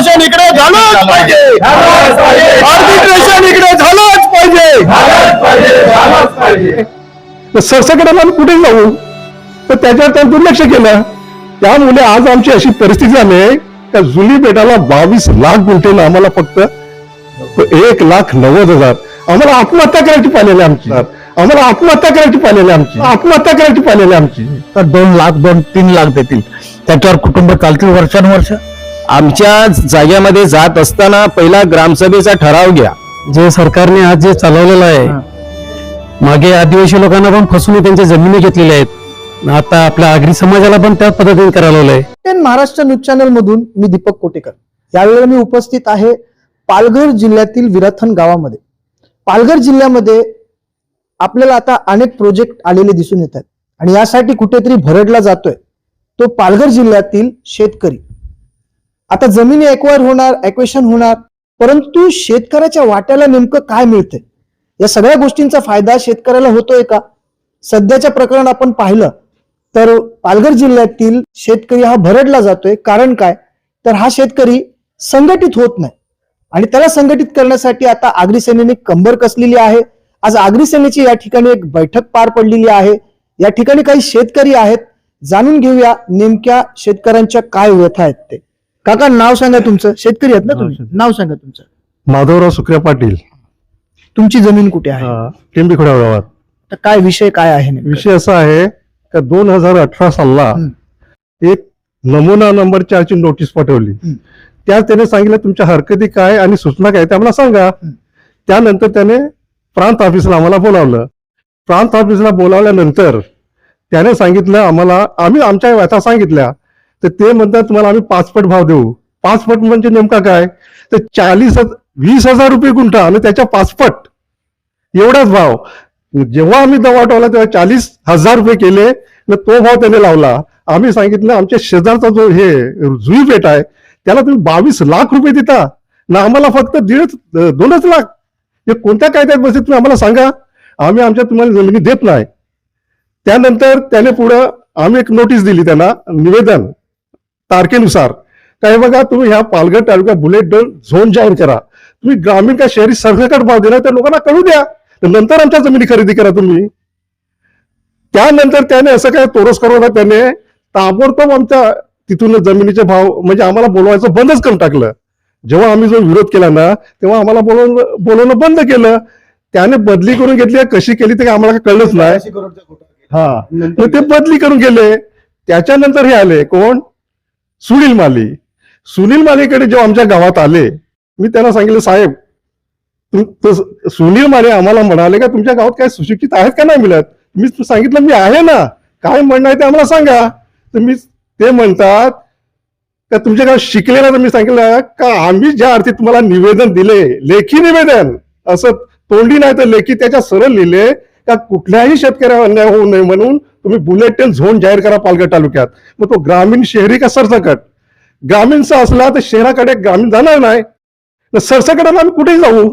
Arbitration इकडे झालंच पाहिजे. आर्बिट्रेशन इकडे झालंच पाहिजे. तर सरसकटाला आम्ही कुठे जाऊ? तर त्याच्यावर त्यांनी दुर्लक्ष केलं. त्यामुळे आज आमची अशी परिस्थिती झाली का जुली बेटाला बावीस लाख गुंठेनं आम्हाला फक्त एक लाख नव्वद हजार. आम्हाला आत्महत्या करायची पाहिलेली आमची. आम्हाला आत्महत्या करायची पाहिलेली आमची. आत्महत्या करायची पाहिलेली आमची. तर दोन लाख दोन तीन लाख देतील. त्याच्यावर कुटुंब चालतील वर्षानुवर्ष? आमच्या जागेमध्ये जात असताना पहिला ग्रामसभेचा ठराव घ्या. जे सरकारने आज जे चालवलेलं आहे मागे आदिवासी लोकांना पण फसवून त्यांच्या जमिनी घेतलेल्या आहेत. आता आपल्या आगरी समाजाला पण त्याच पद्धतीने करायला आहे टेन महाराष्ट्र न्यूज चॅनल मधून मी दीपक कोटेकर. यावेळी मी उपस्थित आहे पालघर जिल्ह्यातील विरथन गावामध्ये. पालघर जिल्ह्यामध्ये आपल्याला आता अनेक प्रोजेक्ट आलेले दिसून येत आहेत. आणि यासाठी कुठेतरी भरडला जातोय तो पालघर जिल्ह्यातील शेतकरी. आता जमिनी एक्वायर होणार एक्वेशन होणार परंतु शेतकऱ्याच्या वाट्याला नेमकं काय मिळतंय? या सगळ्या गोष्टींचा फायदा शेतकऱ्याला होतोय का? सध्याच्या प्रकरण आपण पाहिलं तर पालघर जिल्ह्यातील शेतकरी हा भरडला जातोय. कारण काय? तर हा शेतकरी संघटित होत नाही. आणि त्याला संघटित करण्यासाठी आता आगरी सेनेने कंबर कसलेली आहे. आज आगरी सेनेची या ठिकाणी एक बैठक पार पडलेली आहे. या ठिकाणी काही शेतकरी आहेत. जाणून घेऊया नेमक्या शेतकऱ्यांच्या काय व्यथा आहेत ते. काका नाव सांगा तुमचं. शेतकरी आहेत ना तुम्ही? नाव सांगा तुमचं. माधवराव सुक्रिया पाटील. तुमची जमीन कुठे आहे? टेंबीखोड्या गावात. तर काय विषय काय आहे नेमका? विषय असा आहे का दोन हजार अठरा सालला एक नमुना नंबर चारची नोटीस पाठवली. हं. त्यात त्याने सांगितलं तुमच्या हरकती काय आणि सूचना काय? ते आम्हाला सांगा. हं. त्यानंतर त्याने प्रांत ऑफिसला आम्हाला बोलावलं. प्रांत ऑफिसला बोलावल्यानंतर त्याने सांगितलं आम्हाला आम्ही आमच्या व्यथा सांगितल्या. तर ते म्हणतात तुम्हाला आम्ही पाचपट भाव देऊ. पाचपट म्हणजे नेमका काय? तर चाळीस वीस हजार रुपये गुंठा आणि त्याच्या पाचपट. एवढाच भाव. जेव्हा आम्ही दवा ठेवला तेव्हा चाळीस हजार रुपये केले न तो भाव त्याने लावला. आम्ही सांगितलं आमच्या शेजारचा जो हे जुई पेट आहे त्याला तुम्ही बावीस लाख रुपये देता. ना आम्हाला फक्त दीड दोनच लाख. हे कोणत्या कायद्यात बसते तुम्ही आम्हाला सांगा. आम्ही आमच्या तुम्हाला जमिनी देत नाही. त्यानंतर त्याने पुढं आम्ही एक नोटीस दिली त्यांना निवेदन. तारखेनुसार. काय बघा तुम्ही ह्या पालघर तालुक्यात बुलेट झोन जाहीर करा. तुम्ही ग्रामीण का शहरी सरसकट भाव देणार त्या लोकांना कळू द्या. नंतर आमच्या जमिनी खरेदी करा तुम्ही. त्यानंतर त्याने असं काय तोरस करवला त्याने ताबडतोब आमच्या तिथून जमिनीचे भाव म्हणजे आम्हाला बोलवायचं बंदच करून टाकलं. जेव्हा आम्ही जो विरोध केला ना तेव्हा आम्हाला बोलवणं बोलवणं बंद केलं. त्याने बदली करून घेतली कशी केली ते आम्हाला कळलंच नाही. हा. ते बदली करून गेले. त्याच्यानंतर हे आले. कोण? सुनील माली. सुनील मालेकडे जेव्हा आमच्या गावात आले मी त्यांना सांगितलं साहेब सुनील माले आम्हाला म्हणाले का तुमच्या गावात काय सुशिक्षित आहेत का नाही मिळत? मी सांगितलं मी आहे ना. काय म्हणणं आहे ते आम्हाला सांगा. तर मी ते म्हणतात का तुमच्या गावात शिकले ना तर मी सांगितलं का आम्ही ज्या अर्थी तुम्हाला निवेदन दिले लेखी निवेदन असं तोंडी नाही तर लेखी त्याच्या सरळ लिहिले का कुठल्याही शेतकऱ्यावर अन्याय होऊ नये म्हणून तुम्ही बुलेट ट्रेन झोन जाहीर करा पालघर तालुक्यात. मग तो ग्रामीण शहरी का सरसकट? ग्रामीणचा असला तर शहराकडे ग्रामीण जाणार नाही. सरसकटाला आम्ही कुठे जाऊ?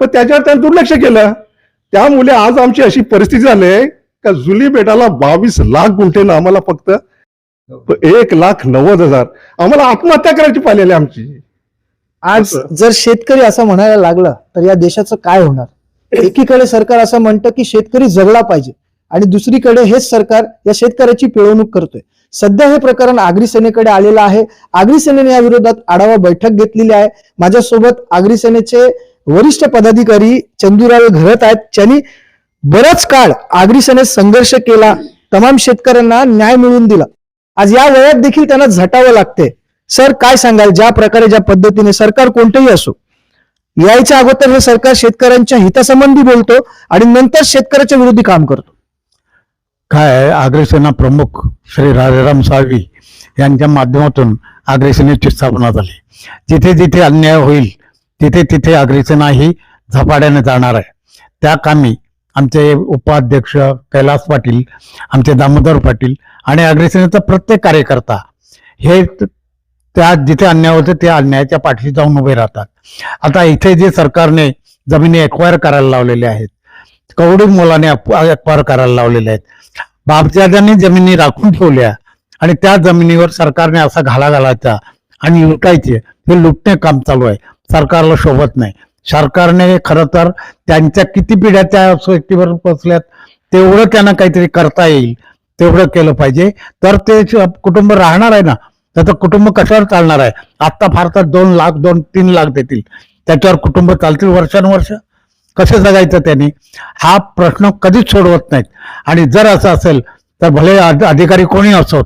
पण त्याच्यावर त्यांनी दुर्लक्ष केलं. त्यामुळे आज आमची अशी परिस्थिती झाली आहे का जुली बेटाला बावीस लाख गुंठेनं आम्हाला फक्त एक लाख नव्वद हजार. आम्हाला आत्महत्या करायची पाहिलेली आमची. आज जर शेतकरी असं म्हणायला लागला तर या देशाचं काय होणार? एकीकडे सरकार असं म्हणतं की शेतकरी जगला पाहिजे. आणि दुसरीकडे हेच सरकार या शेतकऱ्याची पिळवणूक करतोय. सध्या हे प्रकरण आगरी सेनेकडे आलेलं आहे. आगरी सेनेने या विरोधात आढावा बैठक घेतलेली आहे. माझ्यासोबत आगरी सेनेचे वरिष्ठ पदाधिकारी चंदुराव घरत आहेत. ज्यांनी बराच काळ आगरी सेनेत संघर्ष केला तमाम शेतकऱ्यांना न्याय मिळवून दिला. आज या वयात देखील त्यांना झटावं लागते सर काय सांगाल? ज्या प्रकारे ज्या पद्धतीने सरकार कोणतेही असो यायच्या अगोदर हे सरकार शेतकऱ्यांच्या हितासंबंधी बोलतो आणि नंतर शेतकऱ्याच्या विरोधी काम करतो. काय अग्रसेना प्रमुख श्री राजाराम साळवी यांच्या माध्यमातून अग्रसेनेची स्थापना झाली. जिथे जिथे अन्याय होईल तिथे तिथे अग्रसेना ही झपाट्याने जाणार आहे. त्या कामी आमचे उपाध्यक्ष कैलास पाटील आमचे दामोदर पाटील आणि अग्रसेनेचा प्रत्येक कार्यकर्ता हे त्या जिथे अन्याय होते त्या अन्यायाच्या पाठीशी जाऊन उभे राहतात. आता इथे जे सरकारने जमिनी एक्वायर करायला लावलेल्या आहेत कवडी मोलाने एक्वायर करायला लावलेले आहेत. बापजाद्यांनी जमिनी राखून ठेवल्या आणि त्या जमिनीवर सरकारने असा घाला घालायचा आणि लुटायचे. हे लुटणे काम चालू आहे. सरकारला शोभत नाही. सरकारने खरं तर त्यांच्या किती पिढ्या त्या सोसायटीवर बसल्यात तेवढं त्यांना काहीतरी करता येईल. तेवढं केलं पाहिजे. तर ते कुटुंब राहणार आहे ना त्याचं कुटुंब कशावर चालणार आहे? आत्ता फार तर दोन लाख दोन तीन लाख देतील. त्याच्यावर कुटुंब चालतील वर्षानुवर्ष? कसं जगायचं त्यांनी? हा प्रश्न कधीच सोडवत नाहीत. आणि जर असं असेल तर भले अधिकारी कोणी असोत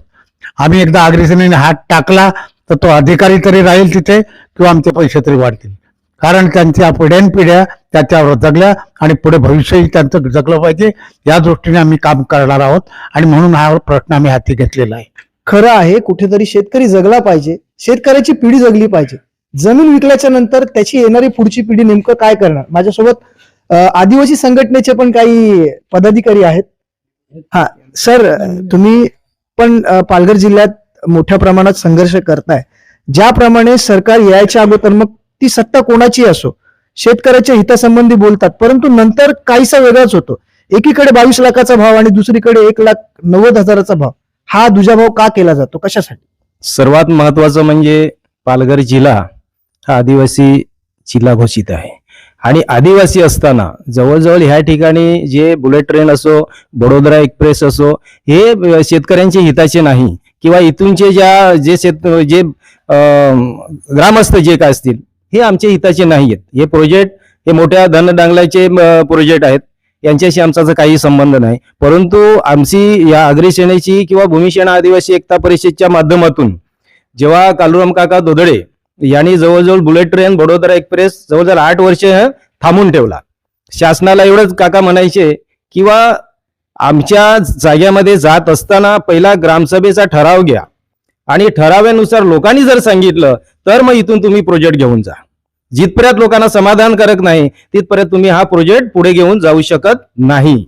आम्ही एकदा अग्रेसनीने हात टाकला तर तो अधिकारी तरी राहील तिथे किंवा आमचे पैसे तरी वाढतील. कारण त्यांच्या पिढ्यानपिढ्या त्याच्यावर जगल्या आणि पुढे भविष्यही त्यांचं जगलं पाहिजे. या दृष्टीने आम्ही काम करणार आहोत आणि म्हणून हा प्रश्न आम्ही हाती घेतलेला आहे. खरं आहे कुठेतरी शेतकरी जगला पाहिजे. शेतकऱ्याची पिढी जगली पाहिजे. जमीन विकल्याच्या नंतर त्याची येणारी पुढची पिढी नेमकं काय करणार? माझ्यासोबत आदिवासी संघटनेचे पण काही पदाधिकारी आहेत. हा सर तुम्ही पण पालघर जिल्ह्यात मोठ्या प्रमाणात संघर्ष करताय. ज्याप्रमाणे सरकार यायच्या अगोदर मग ती सत्ता कोणाची असो शेतकऱ्याच्या हितासंबंधी बोलतात परंतु नंतर काहीसा वेगळाच होतो. एकीकडे बावीस लाखाचा भाव आणि दुसरीकडे एक लाख नव्वद हजाराचा भाव. हा दुजाभाव का केला जातो? कशासाठी? सर्वात महत्वाचं म्हणजे पालघर जिल्हा हा आदिवासी जिल्हा घोषित आहे. आणि आदिवासी असताना जवळजवळ ह्या ठिकाणी जे बुलेट ट्रेन असो बडोदरा एक्सप्रेस असो हे शेतकऱ्यांचे हिताचे नाही. किंवा इथूनचे ज्या जे शेत जे ग्रामस्थ जे काय असतील हे आमच्या हिताचे नाही आहेत हे प्रोजेक्ट हे मोठ्या धनडांगल्याचे प्रोजेक्ट आहेत. यांच्याशी आमचा काही संबंध नाही. परंतु आमची या अग्रिसेनेची किंवा भूमिसेना आदिवासी एकता परिषदच्या माध्यमातून जेव्हा कालुराम काका दोदडे यांनी जवळजवळ बुलेट ट्रेन बडोदरा एक्सप्रेस जवळजवळ आठ वर्ष थांबून ठेवला. शासनाला एवढंच काका म्हणायचे किंवा आमच्या जाग्यामध्ये जात असताना पहिला ग्रामसभेचा ठराव घ्या. आणि ठराव्यानुसार लोकांनी जर सांगितलं तर मग इथून तुम्ही प्रोजेक्ट घेऊन जा. जिथपर्यंत लोकांना समाधानकारक नाही तिथपर्यंत तुम्ही हा प्रोजेक्ट पुढे घेऊन जाऊ शकत नाही.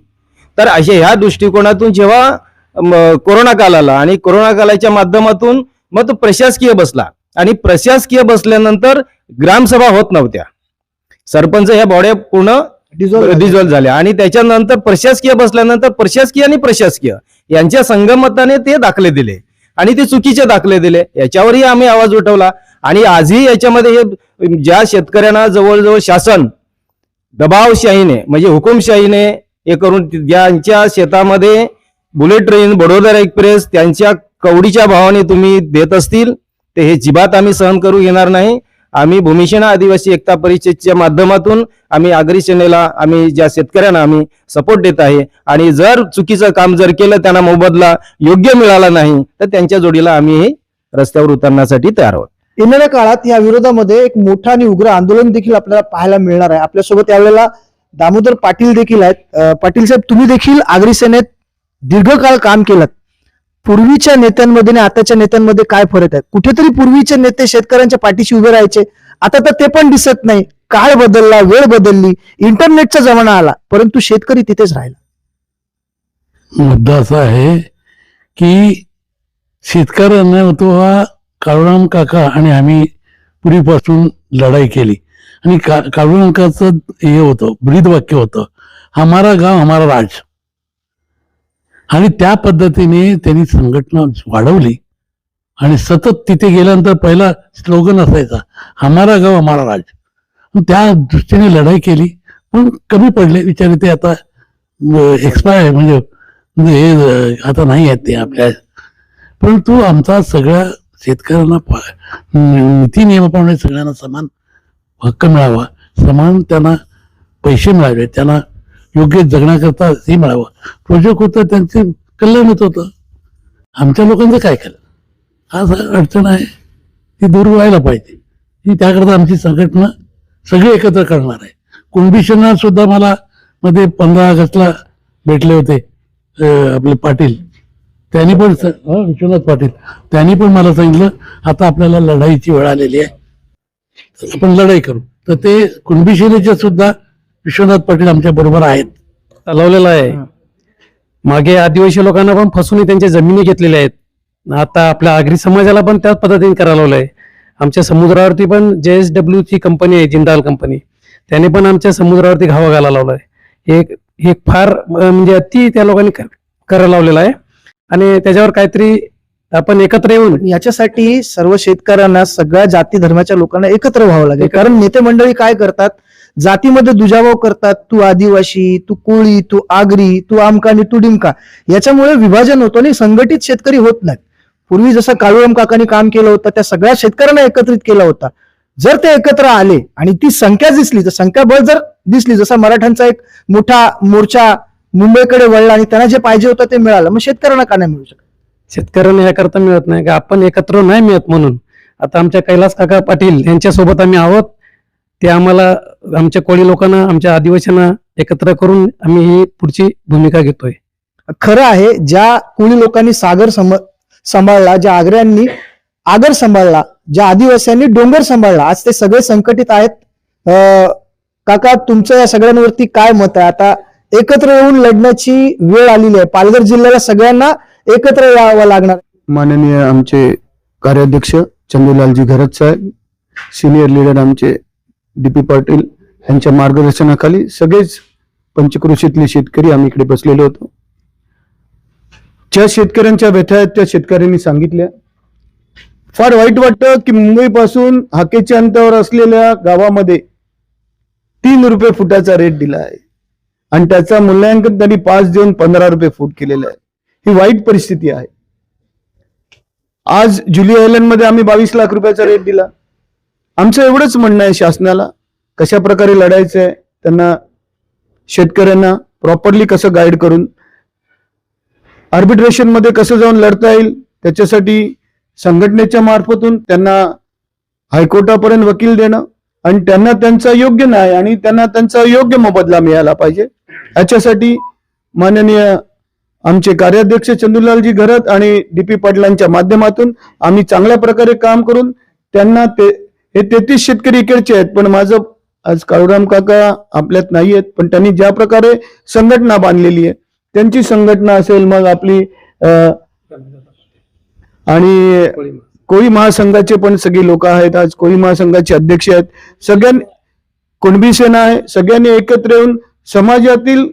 तर असे ह्या दृष्टिकोनातून जेव्हा कोरोना काल आला आणि कोरोना कालाच्या माध्यमातून मग तो प्रशासकीय बसला. आणि प्रशासकीय बसल्यानंतर ग्रामसभा होत नव्हत्या. सरपंच ह्या बॉड्या पूर्ण डिझॉल्व्ह झाल्या. आणि त्याच्यानंतर प्रशासकीय बसल्यानंतर प्रशासकीय आणि प्रशासकीय यांच्या संगमताने ते दाखले दिले. आणि ते चुकीचे दाखले दिले. याच्यावरही आम्ही आवाज उठवला. आणि आजही याच्यामध्ये हे ज्या शेतकऱ्यांना जवळजवळ शासन दबावशाहीने म्हणजे हुकुमशाहीने हे करून ज्यांच्या शेतामध्ये बुलेट ट्रेन बडोदरा एक्सप्रेस त्यांच्या कवडीच्या भावाने तुम्ही देत असतील ते हे जिबात आम्ही सहन करू घेणार नाही. आम्ही भूमिसेना आदिवासी एकता परिषदच्या माध्यमातून आम्ही आगरी सेनेला आम्ही ज्या शेतकऱ्यांना आम्ही सपोर्ट देत आहे आणि जर चुकीचं काम जर केलं त्यांना मोबदला योग्य मिळाला नाही तर त्यांच्या जोडीला आम्ही रस्त्यावर उतरण्यासाठी तयार आहोत. येणाऱ्या काळात या विरोधामध्ये एक मोठं आणि उग्र आंदोलन देखील आपल्याला पाहायला मिळणार आहे. आपल्यासोबत यावेळेला दामोदर पाटील देखील आहेत. पाटील साहेब तुम्ही देखील आगरी सेनेत दीर्घकाळ काम केलं पूर्वीच्या नेत्यांमध्ये आणि आताच्या नेत्यांमध्ये काय फरक आहे? कुठेतरी पूर्वीचे नेते शेतकऱ्यांच्या पाठीशी उभे राहायचे. आता तर ते पण दिसत नाही. काळ बदलला वेळ बदलली इंटरनेटचा जमाना आला परंतु शेतकरी तिथेच राहिला. मुद्दा असा आहे की शेतकऱ्यांना तो हा काळूराम काका आणि आम्ही पूर्वीपासून लढाई केली. आणि का काळूराम काकाचं हे होतं ब्रीद वाक्य होतं हमारा गाव हमारा राज. आणि त्या पद्धतीने त्यांनी संघटना वाढवली. आणि सतत तिथे गेल्यानंतर पहिला स्लोगन असायचा हमारा गाव हमारा राज त्या दृष्टीने लढाई केली. पण कमी पडले. विचारे ते आता एक्सपायर म्हणजे म्हणजे हे आता नाही आहेत ते आपल्या. परंतु आमचा सगळ्या शेतकऱ्यांना नीती नियमाप्रमाणे सगळ्यांना समान हक्क मिळावा. समान त्यांना पैसे मिळावे. त्यांना योग्य जगण्याकरता हे मिळावं प्रोजेक्ट होतं त्यांचे होत होतं. आमच्या लोकांचं काय केलं? हा अडचण आहे ती दूर व्हायला पाहिजे. ही त्याकरता आमची संघटना सगळी एकत्र करणार आहे. कुणबी सुद्धा मला मध्ये पंधरा ऑगस्टला भेटले होते आपले पाटील. त्यांनी पण विश्वनाथ पाटील. त्यांनी पण मला सांगितलं आता आपल्याला लढाईची वेळ आलेली आहे. आपण लढाई करू. तर ते कुणबी सेनेचे सुद्धा विश्वनाथ पाटील आमच्या बरोबर आहेत. चालवलेला आहे. मागे आदिवासी लोकांना पण फसवून त्यांच्या जमिनी घेतलेल्या आहेत. आता आपल्या आगरी समाजाला पण त्याच पद्धतीने करायला लावलं आहे आमच्या समुद्रावरती पण जे एस डब्ल्यू ची कंपनी आहे जिंदाल कंपनी त्याने पण आमच्या समुद्रावरती घावा घालायला लावलाय. एक एक फार म्हणजे अति त्या लोकांनी कर- करायला लावलेला आहे. आणि त्याच्यावर काहीतरी आपण एकत्र येऊन याच्यासाठी सर्व शेतकऱ्यांना सगळ्या जाती धर्माच्या लोकांना एकत्र व्हावं लागेल. कारण नेते मंडळी काय करतात? जातीमध्ये दुजाभाव करतात. तू आदिवासी तू कोळी तू आगरी तू आमका आणि तू डिमका. याच्यामुळे विभाजन होतो आणि संघटित शेतकरी होत नाहीत. पूर्वी जसं काळूराम काकांनी काम केलं होतं त्या सगळ्या शेतकऱ्यांना एकत्रित केला होता. जर ते एकत्र आले आणि ती संख्या दिसली तर संख्याबळ जर दिसली जसा मराठ्यांचा एक मोठा मोर्चा मुंबईकडे वळला आणि त्यांना जे पाहिजे होतं ते मिळालं मग शेतकऱ्यांना का नाही मिळू शकत? शेतकऱ्यांना याकरता मिळत नाही. का आपण एकत्र नाही मिळत म्हणून. आता आमच्या कैलास काका पाटील यांच्यासोबत आम्ही आहोत. ते आम्हाला आमच्या कोळी लोकांना आमच्या आदिवासींना एकत्र करून आम्ही ही पुढची भूमिका घेतोय. खरं आहे ज्या कोळी लोकांनी सागर सांभाळला ज्या आग्र्यांनी आगर सांभाळला ज्या आदिवासींनी डोंगर सांभाळला आज ते सगळे संकटित आहेत. काका तुमचं या सगळ्यांवरती काय मत आहे? आता एकत्र येऊन लढण्याची वेळ आलेली आहे. पालघर जिल्ह्याला सगळ्यांना एकत्र यावं लागणार. माननीय आमचे कार्याध्यक्ष चंदूलालजी घरत साहेब सिनियर लीडर आमचे डी पी पाटील यांच्या मार्गदर्शनाखाली सगळेच पंचकृषीतले शेतकरी आम्ही इकडे बसलेलो होतो. ज्या शेतकऱ्यांच्या व्यथा आहेत त्या शेतकऱ्यांनी सांगितल्या. फार वाईट वाटतं की मुंबईपासून हाकेच्या अंतावर असलेल्या गावामध्ये तीन रुपये फुटाचा रेट दिला आहे. आणि त्याचा मूल्यांकन त्यांनी पाच देऊन पंधरा रुपये फूट केलेलं आहे. ही वाईट परिस्थिती आहे. आज जुली आयलंडमध्ये आम्ही बावीस लाख रुपयाचा रेट दिला. आमचं एवढंच म्हणणं आहे शासनाला कशा प्रकारे लढायचं आहे त्यांना शेतकऱ्यांना प्रॉपरली कसं गाईड करून आर्बिट्रेशनमध्ये कसं जाऊन लढता येईल त्याच्यासाठी संघटनेच्या मार्फतून त्यांना हायकोर्टापर्यंत वकील देणं आणि त्यांना त्यांचा योग्य न्याय आणि त्यांना त्यांचा योग्य मोबदला मिळाला पाहिजे. याच्यासाठी माननीय आमचे कार्याध्यक्ष चंदूलालजी घरत आणि डी पी पाटलांच्या माध्यमातून आम्ही चांगल्या प्रकारे काम करून त्यांना ते हे तेहतीस शेतकरी इकडचे आहेत पण माझं आज काळूराम काका आपल्यात नाही आहेत पण त्यांनी ज्या प्रकारे संघटना बांधलेली आहे त्यांची संघटना असेल मग आपली अं, आणि कोळी महासंघाचे पण सगळी लोक आहेत आज कोळी महासंघाचे अध्यक्ष आहेत. सगळ्यांनी कुणबी सेना आहे सगळ्यांनी एकत्र येऊन समाजातील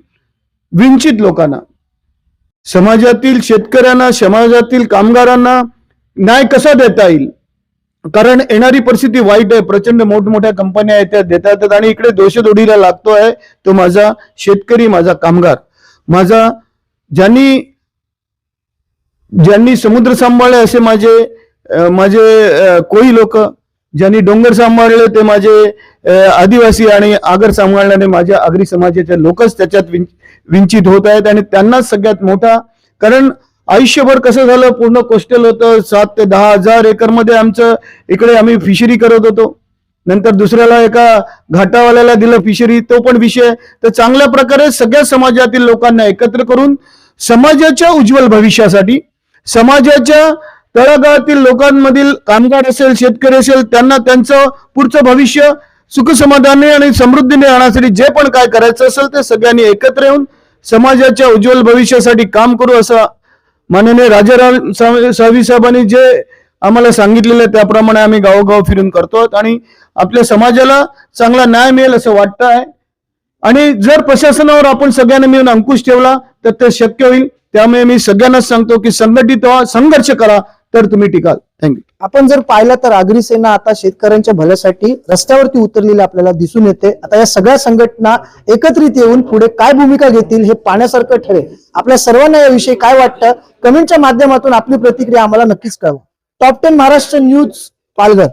विंचित लोकांना समाजातील शेतकऱ्यांना समाजातील कामगारांना न्याय कसा देता येईल? कारण येणारी परिस्थिती वाईट आहे प्रचंड मोठमोठ्या कंपन्या आहेत त्या देतात आणि इकडे दोषदोडीला लागतो आहे तो माझा शेतकरी माझा कामगार. माझा ज्यांनी ज्यांनी समुद्र सांभाळले असे माझे माझे कोळी लोक ज्यांनी डोंगर सांभाळले ते माझे आदिवासी आणि आगर सांभाळणारे माझ्या आगरी समाजाचे लोकच त्याच्यात विंचित होत आहेत आणि त्यांनाच सगळ्यात मोठा कारण आयुष्यभर कसं झालं? पूर्ण कोस्टल होतं. सात ते दहा हजार एकरमध्ये आमचं इकडे आम्ही फिशरी करत होतो. नंतर दुसऱ्याला एका घाटावाल्याला दिलं फिशरी तो पण विषय. तर चांगल्या प्रकारे सगळ्या समाजातील लोकांना एकत्र करून समाजाच्या उज्ज्वल भविष्यासाठी समाजाच्या तळागाळातील लोकांमधील कामगार असेल शेतकरी असेल त्यांना त्यांचं पुढचं भविष्य सुखसमाधानी आणि समृद्धीने राहण्यासाठी जे पण काय करायचं असेल ते सगळ्यांनी एकत्र येऊन समाजाच्या उज्ज्वल भविष्यासाठी काम करू असं माननीय राजाराम सावी साहेबांनी जे आम्हाला सांगितलेलं आहे त्याप्रमाणे आम्ही गावोगाव फिरून करतो आणि आपल्या समाजाला चांगला न्याय मिळेल असं वाटतं आहे. आणि जर प्रशासनावर आपण सगळ्यांना मिळून अंकुश ठेवला तर ते शक्य होईल. त्यामुळे मी सगळ्यांनाच सांगतो की संघटित व्हा संघर्ष करा तर तुम्ही टिकाल. थँक्यू आपण जर पाहिलं तर आगरी सेना आता शेतकऱ्यांच्या भल्यासाठी रस्त्यावरती उतरलेली आपल्याला दिसून येते. आता या सगळ्या संघटना एकत्रित येऊन पुढे काय भूमिका घेतील हे पाहण्यासारखं ठरेल. आपल्या सर्वांना याविषयी काय वाटतं? कमेंटच्या माध्यमातून आपली प्रतिक्रिया आम्हाला नक्कीच कळवा. Top ten Maharashtra news Palghar.